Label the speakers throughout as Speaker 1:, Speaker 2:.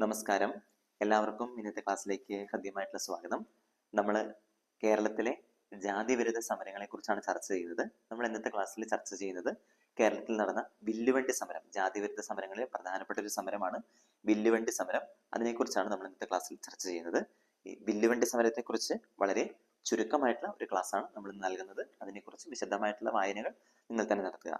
Speaker 1: നമസ്കാരം. എല്ലാവർക്കും ഇന്നത്തെ ക്ലാസ്സിലേക്ക് ഹൃദ്യമായിട്ടുള്ള സ്വാഗതം. നമ്മൾ കേരളത്തിലെ ജാതിവിരുദ്ധ സമരങ്ങളെ കുറിച്ചാണ് ചർച്ച ചെയ്യുന്നത്. നമ്മൾ ഇന്നത്തെ ക്ലാസ്സിൽ ചർച്ച ചെയ്യുന്നത് കേരളത്തിൽ നടന്ന വില്ലുവണ്ടി സമരം ജാതിവിരുദ്ധ സമരങ്ങളിൽ പ്രധാനപ്പെട്ട ഒരു സമരമാണ് വില്ലുവണ്ടി സമരം. അതിനെക്കുറിച്ചാണ് നമ്മൾ ഇന്നത്തെ ക്ലാസ്സിൽ ചർച്ച ചെയ്യുന്നത്. ഈ വില്ലുവണ്ടി സമരത്തെക്കുറിച്ച് വളരെ ചുരുക്കമായിട്ടുള്ള ഒരു ക്ലാസ്സാണ് നമ്മൾ നൽകുന്നത്. അതിനെക്കുറിച്ച് വിശദമായിട്ടുള്ള വായനകൾ നിങ്ങൾ തന്നെ നടത്തുക.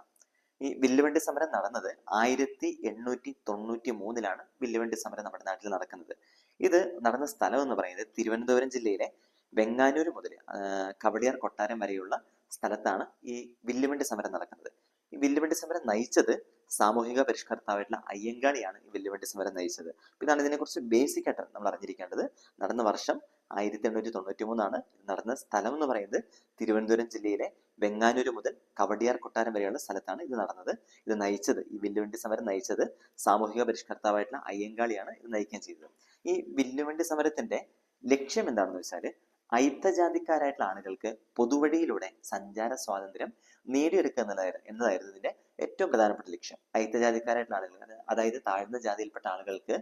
Speaker 1: ഈ വില്ലുവണ്ടി സമരം നടന്നത് ആയിരത്തി എണ്ണൂറ്റി തൊണ്ണൂറ്റി മൂന്നിലാണ് വില്ലുവണ്ടി സമരം നമ്മുടെ നാട്ടിൽ നടക്കുന്നത്. ഇത് നടന്ന സ്ഥലം എന്ന് പറയുന്നത് തിരുവനന്തപുരം ജില്ലയിലെ വെങ്ങാനൂർ മുതൽ കവടിയാർ കൊട്ടാരം വരെയുള്ള സ്ഥലത്താണ് ഈ വില്ലുവണ്ടി സമരം നടക്കുന്നത്. ഈ വില്ലുവണ്ടി സമരം നയിച്ചത് സാമൂഹിക പരിഷ്കർത്താവായിട്ടുള്ള അയ്യങ്കാളിയാണ് ഈ വില്ലുവണ്ടി സമരം നയിച്ചത്. ഇതാണ് ഇതിനെക്കുറിച്ച് ബേസിക് ആയിട്ട് നമ്മൾ അറിഞ്ഞിരിക്കേണ്ടത്. നടന്ന വർഷം ആയിരത്തി എണ്ണൂറ്റി തൊണ്ണൂറ്റി മൂന്നാണ് നടന്ന സ്ഥലം എന്ന് പറയുന്നത് തിരുവനന്തപുരം ജില്ലയിലെ വെങ്ങാനൂർ മുതൽ കവടിയാർ കൊട്ടാരം വരെയുള്ള സ്ഥലത്താണ് ഇത് നടന്നത്. ഇത് നയിച്ചത് ഈ വില്ലുവണ്ടി സമരം നയിച്ചത് സാമൂഹിക പരിഷ്കർത്താവായിട്ടുള്ള അയ്യങ്കാളിയാണ് ഇത് നയിക്കുകയും ചെയ്തത്. ഈ വില്ലുവണ്ടി സമരത്തിന്റെ ലക്ഷ്യം എന്താണെന്ന് വെച്ചാൽ അയിത്തജാതിക്കാരായിട്ടുള്ള ആളുകൾക്ക് പൊതുവഴിയിലൂടെ സഞ്ചാര സ്വാതന്ത്ര്യം നേടിയെടുക്കുക എന്നതായിരുന്നു എന്നതായിരുന്നു ഇതിന്റെ ഏറ്റവും പ്രധാനപ്പെട്ട ലക്ഷ്യം. അയിത്തജാതിക്കാരായിട്ടുള്ള ആളുകൾ അതായത് താഴ്ന്ന ജാതിയിൽപ്പെട്ട ആളുകൾക്ക്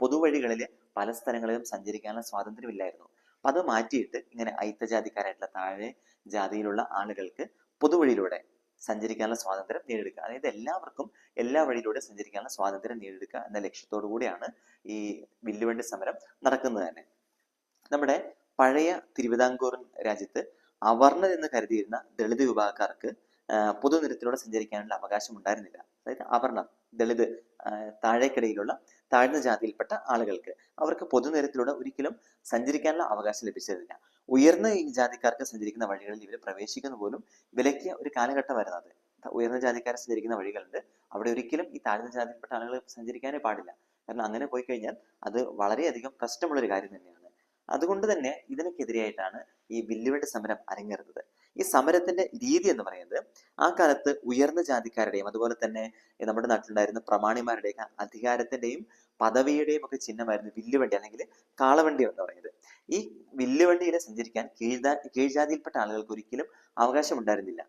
Speaker 1: പൊതുവഴികളിൽ പല സ്ഥലങ്ങളിലും സഞ്ചരിക്കാനുള്ള സ്വാതന്ത്ര്യമില്ലായിരുന്നു. അപ്പൊ അത് മാറ്റിയിട്ട് ഇങ്ങനെ അയിത്തജാതിക്കാരായിട്ടുള്ള താഴെ ജാതിയിലുള്ള ആളുകൾക്ക് പൊതുവഴിയിലൂടെ സഞ്ചരിക്കാനുള്ള സ്വാതന്ത്ര്യം നേടിയെടുക്കുക. അതായത് എല്ലാവർക്കും എല്ലാ വഴിയിലൂടെ സഞ്ചരിക്കാനുള്ള സ്വാതന്ത്ര്യം നേടിയെടുക്കുക എന്ന ലക്ഷ്യത്തോടു കൂടിയാണ് ഈ വില്ലുവണ്ടി സമരം നടക്കുന്നത് തന്നെ. നമ്മുടെ പഴയ തിരുവിതാംകൂർ രാജ്യത്ത് അവർണർ എന്ന് കരുതിയിരുന്ന ദളിത് വിഭാഗക്കാർക്ക് പൊതുനിരത്തിലൂടെ സഞ്ചരിക്കാനുള്ള അവകാശം ഉണ്ടായിരുന്നില്ല. അതായത് അവർണർ ദളിത് താഴേക്കിടയിലുള്ള താഴ്ന്ന ജാതിയിൽപ്പെട്ട ആളുകൾക്ക് അവർക്ക് പൊതുനിരത്തിലൂടെ ഒരിക്കലും സഞ്ചരിക്കാനുള്ള അവകാശം ലഭിച്ചിരുന്നില്ല ഉയർന്ന ജാതിക്കാർക്ക് സഞ്ചരിക്കുന്ന വഴികളിൽ ഇവർ പ്രവേശിക്കുന്ന പോലും വിലക്കിയ ഒരു കാലഘട്ടം വരുന്നത് ഉയർന്ന ജാതിക്കാർ സഞ്ചരിക്കുന്ന വഴികളുണ്ട്. അവിടെ ഒരിക്കലും ഈ താഴ്ന്ന ജാതിയിൽപ്പെട്ട ആളുകൾ സഞ്ചരിക്കാനേ പാടില്ല. കാരണം അങ്ങനെ പോയി കഴിഞ്ഞാൽ അത് വളരെയധികം പ്രശ്നമുള്ള ഒരു കാര്യം തന്നെയാണ്. അതുകൊണ്ട് തന്നെ ഇതിനൊക്കെതിരെയായിട്ടാണ് ഈ ബില്ലുവേട്ട് സമരം അരങ്ങേറുന്നത്. ഈ സമരത്തിന്റെ രീതി എന്ന് പറയുന്നത് ആ കാലത്ത് ഉയർന്ന ജാതിക്കാരുടെയും അതുപോലെ തന്നെ നമ്മുടെ നാട്ടിലുണ്ടായിരുന്ന പ്രമാണിമാരുടെയൊക്കെ അധികാരത്തിന്റെയും പദവിയുടെയും ഒക്കെ ചിഹ്നമായിരുന്നു വില്ലുവണ്ടി അല്ലെങ്കിൽ കാളവണ്ടി എന്ന് പറയുന്നത്. ഈ വില്ലുവണ്ടിയിൽ സഞ്ചരിക്കാൻ കീഴ്ജാ കീഴ്ജാതിയിൽപ്പെട്ട ആളുകൾക്ക് ഒരിക്കലും അവകാശം ഉണ്ടായിരുന്നില്ല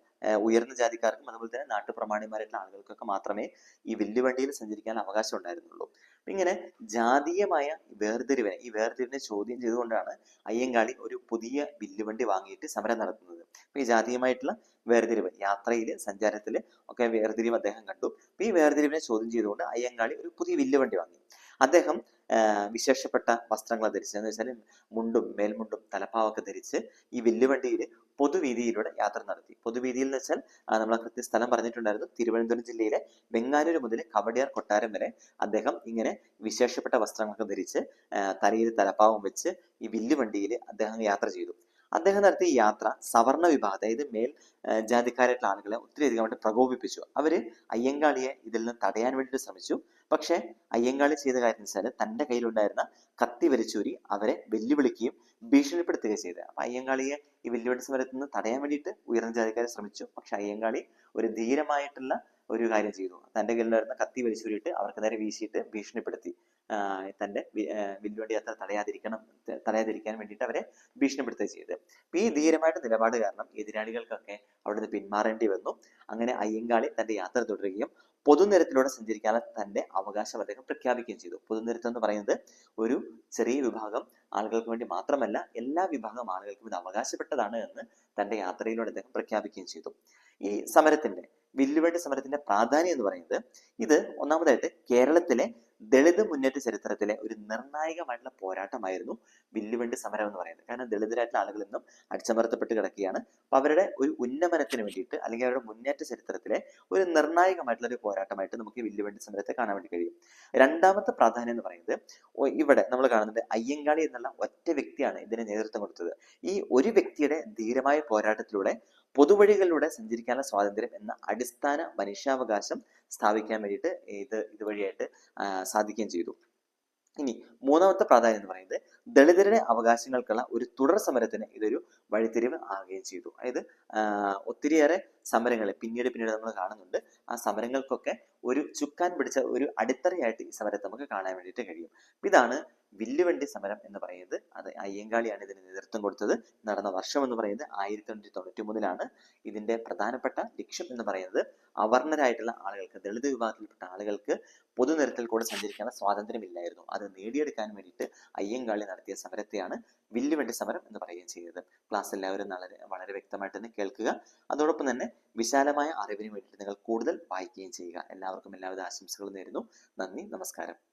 Speaker 1: ഉയർന്ന ജാതിക്കാർക്കും അതുപോലെ തന്നെ നാട്ടുപ്രമാണിമാരായിട്ടുള്ള ആളുകൾക്കൊക്കെ മാത്രമേ ഈ വില്ലുവണ്ടിയിൽ സഞ്ചരിക്കാൻ അവകാശം ഉണ്ടായിരുന്നുള്ളൂ. ഇങ്ങനെ ജാതീയമായ വേർതിരിവിനെ ഈ വേർതിരിവിനെ ചോദ്യം ചെയ്തുകൊണ്ടാണ് അയ്യങ്കാളി ഒരു പുതിയ വില്ലുവണ്ടി വാങ്ങിയിട്ട് സമരം നടത്തുന്നത്. അപ്പൊ ഈ ജാതീയമായിട്ടുള്ള വേർതിരിവ് യാത്രയിൽ സഞ്ചാരത്തിൽ ഒക്കെ വേർതിരിവ് അദ്ദേഹം കണ്ടു. ഈ വേർതിരിവിനെ ചോദ്യം ചെയ്തുകൊണ്ട് അയ്യങ്കാളി ഒരു പുതിയ വില്ലുവണ്ടി വാങ്ങി. അദ്ദേഹം വിശേഷപ്പെട്ട വസ്ത്രങ്ങൾ ധരിച്ച് എന്ന് വെച്ചാൽ മുണ്ടും മേൽമുണ്ടും തലപ്പാവൊക്കെ ധരിച്ച് ഈ വില്ലുവണ്ടിയിൽ പൊതുവീതിയിലൂടെ യാത്ര നടത്തി. പൊതുവീതിയിൽ എന്ന് വെച്ചാൽ നമ്മൾ കൃത്യ സ്ഥലം പറഞ്ഞിട്ടുണ്ടായിരുന്നു. തിരുവനന്തപുരം ജില്ലയിലെ വെങ്ങാനൂർ മുതൽ കവടിയാർ കൊട്ടാരം വരെ അദ്ദേഹം ഇങ്ങനെ വിശേഷപ്പെട്ട വസ്ത്രങ്ങളൊക്കെ ധരിച്ച് തലയിൽ തലപ്പാവം വെച്ച് ഈ വില്ലുവണ്ടിയിൽ അദ്ദേഹം യാത്ര ചെയ്തു. അദ്ദേഹം നടത്തിയ യാത്ര സവർണ വിഭാഗം അതായത് മേൽ ജാതിക്കാരായിട്ടുള്ള ആളുകളെ ഒത്തിരിയധികമായിട്ട് പ്രകോപിപ്പിച്ചു. അവർ അയ്യങ്കാളിയെ ഇതിൽ നിന്ന് തടയാൻ വേണ്ടിയിട്ട് ശ്രമിച്ചു. പക്ഷെ അയ്യങ്കാളി ചെയ്ത കാര്യം വെച്ചാൽ തന്റെ കയ്യിലുണ്ടായിരുന്ന കത്തി വലിച്ചൂരി അവരെ വെല്ലുവിളിക്കുകയും ഭീഷണിപ്പെടുത്തുകയും ചെയ്തത് അപ്പൊ അയ്യങ്കാളിയെ ഈ വെല്ലുവിളി സമരത്തിൽ നിന്ന് തടയാൻ വേണ്ടിയിട്ട് ഉയർന്ന ജാതിക്കാരെ ശ്രമിച്ചു. പക്ഷെ അയ്യങ്കാളി ഒരു ധീരമായിട്ടുള്ള ഒരു കാര്യം ചെയ്തു. തന്റെ കയ്യിലുണ്ടായിരുന്ന കത്തി വലിച്ചൂരിയിട്ട് അവർക്ക് നേരെ വീശിയിട്ട് ഭീഷണിപ്പെടുത്തി. വി- വില്ലുവണ്ടി യാത്ര തടയാതിരിക്കണം തടയാതിരിക്കാൻ വേണ്ടിയിട്ട് അവരെ ഭീഷണിപ്പെടുത്തുക ചെയ്തത് അപ്പൊ ഈ ധീരമായിട്ട് നിലപാട് കാരണം എതിരാളികൾക്കൊക്കെ അവിടുന്ന് പിന്മാറേണ്ടി വന്നു. അങ്ങനെ അയ്യങ്കാളി തന്റെ യാത്ര തുടരുകയും പൊതുനിരത്തിലൂടെ സഞ്ചരിക്കാനുള്ള തന്റെ അവകാശം അദ്ദേഹം പ്രഖ്യാപിക്കുകയും ചെയ്തു. പൊതുനിരത്ത് എന്ന് പറയുന്നത് ഒരു ചെറിയ വിഭാഗം ആളുകൾക്ക് വേണ്ടി മാത്രമല്ല എല്ലാ വിഭാഗം ആളുകൾക്കും ഇത് അവകാശപ്പെട്ടതാണ് എന്ന് തന്റെ യാത്രയിലൂടെ അദ്ദേഹം പ്രഖ്യാപിക്കുകയും ചെയ്തു. ഈ സമരത്തിന്റെ വില്ലുവേട്ട് സമരത്തിന്റെ പ്രാധാന്യം എന്ന് പറയുന്നത് ഇത് ഒന്നാമതായിട്ട് കേരളത്തിലെ ദളിത് മുന്നേറ്റ ചരിത്രത്തിലെ ഒരു നിർണായകമായിട്ടുള്ള പോരാട്ടമായിരുന്നു വില്ലുവണ്ടി സമരം എന്ന് പറയുന്നത്. കാരണം ദളിതരായിട്ടുള്ള ആളുകൾ ഇന്നും അടിച്ചമർത്തപ്പെട്ട് കിടക്കുകയാണ്. അപ്പൊ അവരുടെ ഒരു ഉന്നമനത്തിന് വേണ്ടിയിട്ട് അല്ലെങ്കിൽ അവരുടെ മുന്നേറ്റ ചരിത്രത്തിലെ ഒരു നിർണായകമായിട്ടുള്ള ഒരു പോരാട്ടമായിട്ട് നമുക്ക് വില്ലുവണ്ടി സമരത്തെ കാണാൻ വേണ്ടി കഴിയും. രണ്ടാമത്തെ പ്രാധാന്യം എന്ന് പറയുന്നത് ഇവിടെ നമ്മൾ കാണുന്നത് അയ്യങ്കാളി എന്നുള്ള ഒറ്റ വ്യക്തിയാണ് ഇതിന് നേതൃത്വം കൊടുത്തത്. ഈ ഒരു വ്യക്തിയുടെ ധീരമായ പോരാട്ടത്തിലൂടെ പൊതുവഴികളിലൂടെ സഞ്ചരിക്കാനുള്ള സ്വാതന്ത്ര്യം എന്ന അടിസ്ഥാന മനുഷ്യാവകാശം സ്ഥാപിക്കാൻ വേണ്ടിയിട്ട് ഇത് ഇതുവഴിയായിട്ട് സാധിക്കുകയും ചെയ്തു. ഇനി മൂന്നാമത്തെ പ്രാധാന്യം എന്ന് പറയുന്നത് ദളിതരുടെ അവകാശങ്ങൾക്കുള്ള ഒരു തുടർ സമരത്തിന് ഇതൊരു വഴിത്തിരിവ് ആകുകയും ചെയ്തു. അതായത് ഒത്തിരിയേറെ സമരങ്ങൾ പിന്നീട് പിന്നീട് നമ്മൾ കാണുന്നുണ്ട് ആ സമരങ്ങൾക്കൊക്കെ ഒരു ചുക്കാൻ പിടിച്ച ഒരു അടിത്തറയായിട്ട് ഈ സമരത്തെ നമുക്ക് കാണാൻ വേണ്ടിയിട്ട് കഴിയും. ഇതാണ് വില്ലുവണ്ടി സമരം എന്ന് പറയുന്നത് അത് അയ്യങ്കാളിയാണ് ഇതിന് നേതൃത്വം കൊടുത്തത്. നടന്ന വർഷം എന്ന് പറയുന്നത് ആയിരത്തി തൊള്ളായിരത്തി തൊണ്ണൂറ്റി മൂന്നിലാണ് ഇതിന്റെ പ്രധാനപ്പെട്ട ലക്ഷ്യം എന്ന് പറയുന്നത് അവർണരായിട്ടുള്ള ആളുകൾക്ക് ദളിത് വിഭാഗത്തിൽപ്പെട്ട ആളുകൾക്ക് പൊതുനിരത്തിൽ കൂടെ സഞ്ചരിക്കാനുള്ള സ്വാതന്ത്ര്യമില്ലായിരുന്നു. അത് നേടിയെടുക്കാൻ വേണ്ടിയിട്ട് അയ്യങ്കാളി നടത്തിയ സമരത്തെയാണ് വില്ലുവണ്ടി സമരം എന്ന് പറയുകയും ചെയ്തത്. ക്ലാസ് എല്ലാവരും വളരെ വളരെ വ്യക്തമായിട്ട് തന്നെ കേൾക്കുക. അതോടൊപ്പം തന്നെ വിശാലമായ അറിവിന് വേണ്ടിയിട്ട് നിങ്ങൾ കൂടുതൽ വായിക്കുകയും ചെയ്യുക. എല്ലാവർക്കും എല്ലാവിധ ആശംസകളും നേരുന്നു. നന്ദി നമസ്കാരം.